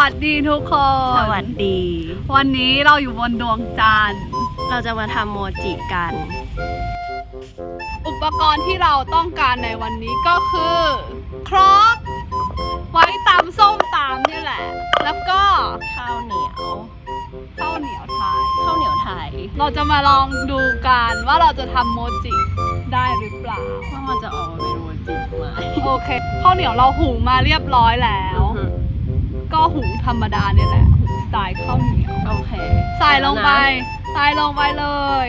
วัสดีทุกคน สวัสดี วันนี้เราอยู่บนดวงจันทร์ เราจะมาทำโมจิกัน อุปกรณ์ที่เราต้องการในวันนี้ก็คือ ครกไว้ตำส้มตำนี่แหละ แล้วก็ข้าวเหนียวข้าวเหนียวไทย ข้าวเหนียวไทย เราจะมาลองดูกันว่าเราจะทำโมจิได้หรือเปล่า ว่ามันจะออกมาเป็นโมจิไหมโอเคข้าวเหนียวเราหุงมาเรียบร้อยแล้ว อือหือ ก็หุงธรรมดาเนี่ยแหละหุงสไตล์ข้าวเหนียวโอเคใส่ลงไปแล้วนะใส่ลงไปเลย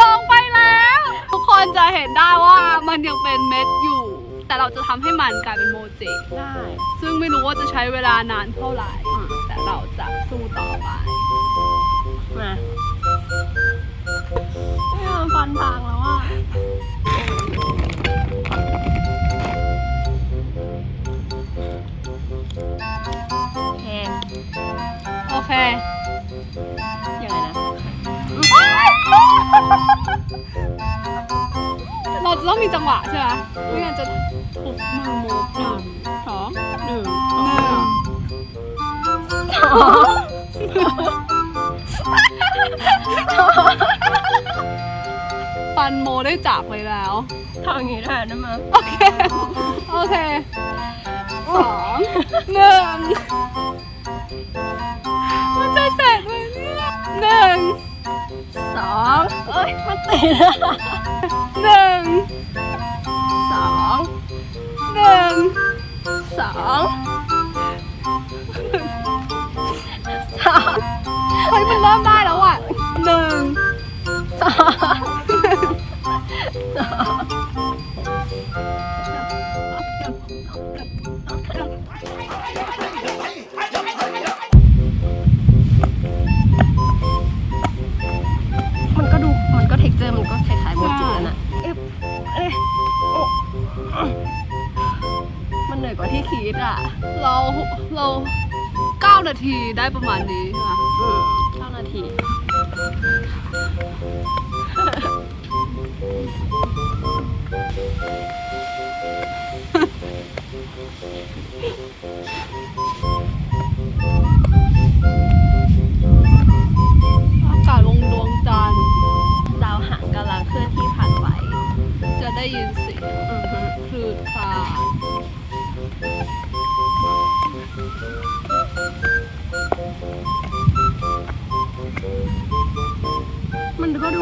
ลงไปแล้ว ทุกคนจะเห็นได้ว่ามันยังเป็นเม็ดอยู่ แต่เราจะทำให้มันกลายเป็นโมจิได้ ซึ่งไม่รู้ว่าจะใช้เวลานานเท่าไหร่อืมแต่เราจะสู้ต่อไป มา มีจังหวะใช่ไหมไม่งั้นจะถูกมือมูฟหนึ่งสองหนึ่งหนึ่งฟันโมได้จากไปแล้ว ทำอย่างนี้แทนได้ไหมโอเค โอเคสองหนึ่ง สองเอ้ยมันติดหนึ่งสองหนึ่งสองสามเฮ้ยมันเริ่มได้ มันเหนื่อยกว่าที่คิดอะ เราเราเก้านาทีได้ประมาณนี้ใช่ไหมอืมเก้านาทีอากาศลงดวงจันทร์ดาวหางกำลังเคลื่อนที่ผ่านไป จะได้ยิน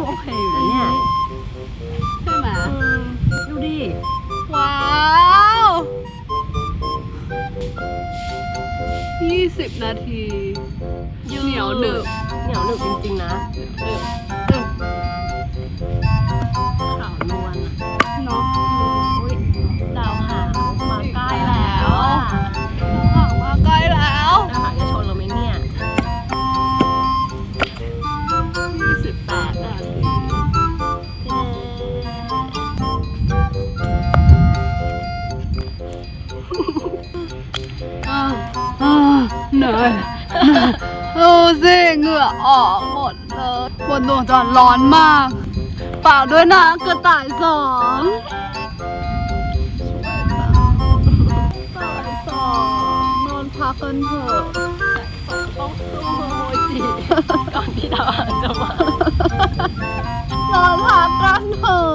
โอเคอยู่นะเนี่ยใช่ไหมอืมดูดิ ว้าวยี่สิบนาที เหนียวหนึบเหนียวหนึบจริงๆนะหนึบ เหนื่อยเหนื่อยดูสิเหงื่อออกหมดเลยบนดวงจันทร์ร้อนมากฝากด้วยนะกระต่ายสองบ่ายสองนอนพักกันเถอะต้องสู้โมจิก่อนที่ดาวหางจะมานอนพักกันเถอะ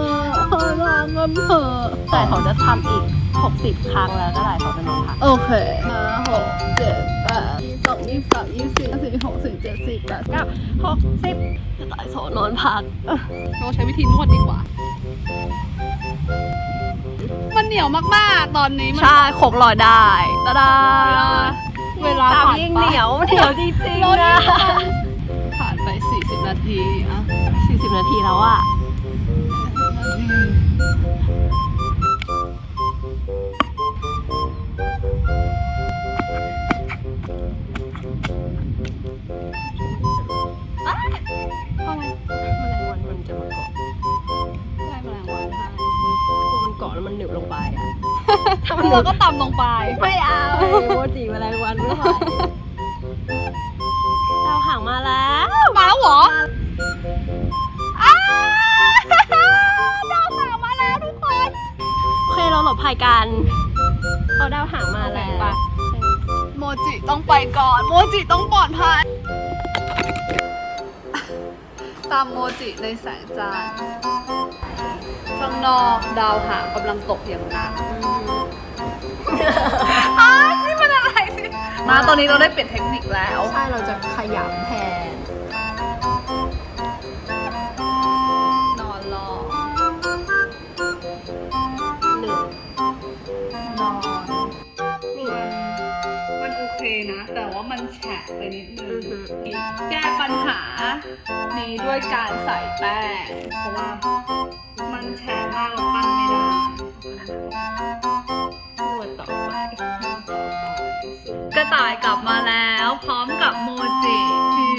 นอนพักกันเถอะแต่เขาจะทำอีก 60 ครั้งแล้วก็ได้เขาจะนอนพักโอเคห้าหกเจ็ดแปดยี่สิบสองยี่สิบสามยี่สิบสี่หกสิบเจ็ดสิบแปดเก้าหกสิบจะตายโซนอนพักเราใช้วิธีนวดดีกว่า มันเหนียวมากๆ ตอนนี้มันใช่โขกลอยได้ตาดาเวลาตามผ่านยิ่งไปเหนียวเหนียวจริงเราๆนะผ่านไป 40 นาทีอะ40 นาทีแล้วอะ แล้วมันหนึบลงไปอะ ถ้ามันหนึเราบก็ตำลงไป ไม่เอาโมจิแมลงวันไม่ไหวดาวหางมาแล้วมาแล้วเหรออ้าวดาวหางมาแล้วทุกคนโอเคเราหลบภัยภัยกันเขาดาวหางมาแล้วโมจิต้องไปก่อน โมจิต้องปลอดภัยตามโมจิในแสงจันทร์ ข้างนอกดาวหางกำลังตกอย่างหนักอ้าวนี่มันอะไรมาตอนนี้เราได้เปลี่ยนเทคนิคแล้ว ใช่เราจะขยำแทนนอนรอหนึ่งนอนนี่มันโอเคนะ แต่ว่ามันแฉะไปนิดนึอืงอหือแก้ปัญหานี้ด้วยการใส่แป้งเพราะว่า นวต่อไปกระต่ายกลับมาแล้ว พร้อมกับโมจิที่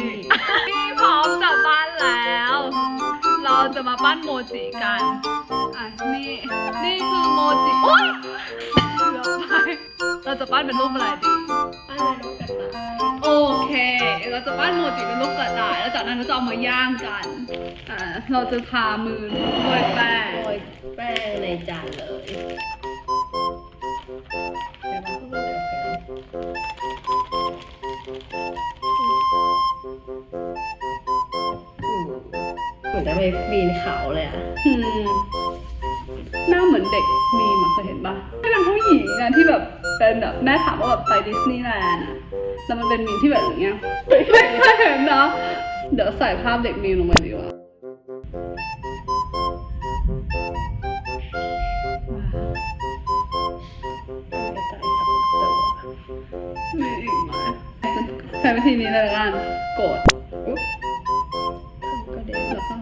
ที่พร้อมจะปั้นแล้ว เราจะมาปั้นโมจิกันอะนี่นี่คือโมจิโอ๊ยเกือไปเราจะปั้นเป็นรูปอะไรดีปั้นเป็นรูปกระต่ายโอเค เราจะปั้นโมจิเป็นรูปกระต่าย แล้วจากนั้นเราจะเอามาย่างกันอ่าเราจะทามือด้วยแป้ง แป้งในจานเลยเดี๋ยวมันก็ไม่เดี๋ยวแป้งอืมเหมือนจะไปปีนเขาเลยอะอืมหน้าเหมือนเด็กมีมาเคยเห็นปะที่เป็นผู้หญิงนะที่แบบเป็นแบบแม่ถามว่าแบบไปดิสนีย์แลนด์อะแล้วมันเป็นมีมที่แบบอย่างเงี้ยไม่เคยเห็นนะเดี๋ยวใส่ภาพเด็กมีมลงไปดีกว่า ใช้วิธีนี้เลยละกันกดอุ๊บก็เด็นแล้วก็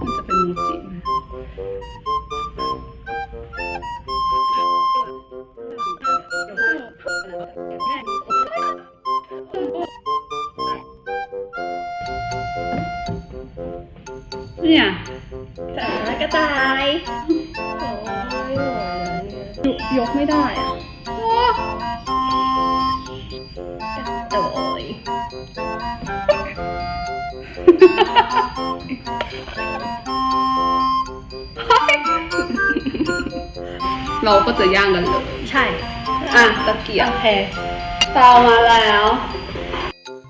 มันจะเป็นโมจิไหมเนี่ยแต่กระต่ายโอ้ยหน่อยนะเนี่ยยกยกไม่ได้อะ เราก็จะย่างกันเลย ใช่อะตะเกียบโอเคเตามาแล้ว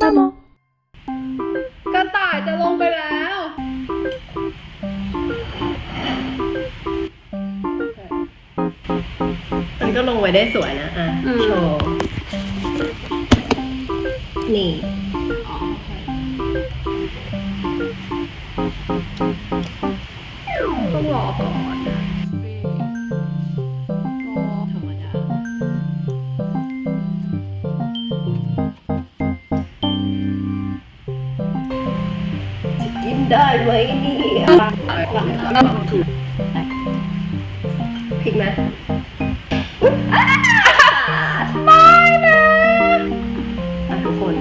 ตามกระต่ายจะลงไปแล้ว มันก็ลงไว้ได้สวยนะ อะ อืม โชว์ นี่ ต้องรอก่อนรอธรรมดากินได้ไหมเนี่ยพริกไหมไม่นะอะทุกคน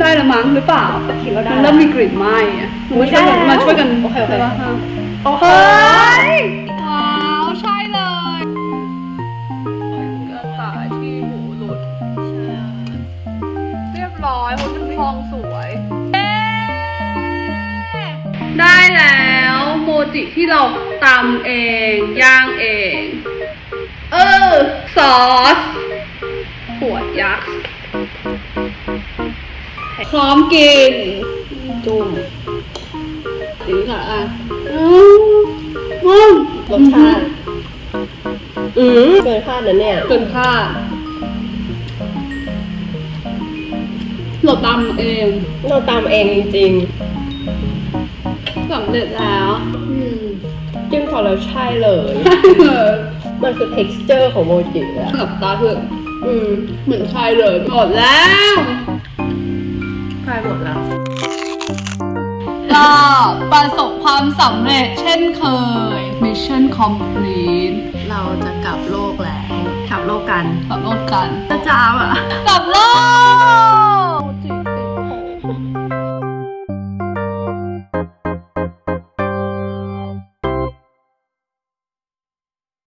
ได้ละมั้งหรือเปล่าคิดว่าได้ มันเริ่มมีกลิ่นไหม้อะมาช่วยกันมาช่วยกันโอเคโอเค อ้โหเฮ้ยว้าว ใช่เลยกระต่ายที่หูหลุด เรียบร้อยมันเป็นฟองสวยได้แล้วโมจิที่เราตำเอง ย่างเอง เออ ซอสขวดยักษ์พร้อมกิน จุ่ม ถึงค่ะอะอืมอืมรสชาติอืมเกินคาดนะเนี่ยเกินค่าดเราตำเอง เราตามเองจริงสำเร็จแล้วๆอืมจิ้มพอแล้วใช่เลยเออมันคือ texture ของโมจิเลยอะกับตาเถื่อนอืมเหมือนใครเลยหมดแล้วใกล้หมดแล้ว ก็ประสบความสำเร็จเช่นเคย Mission complete เราจะกลับโลกแล้ว กลับโลกกัน กลับโลกกัน จะจ้าบอะ กลับโลก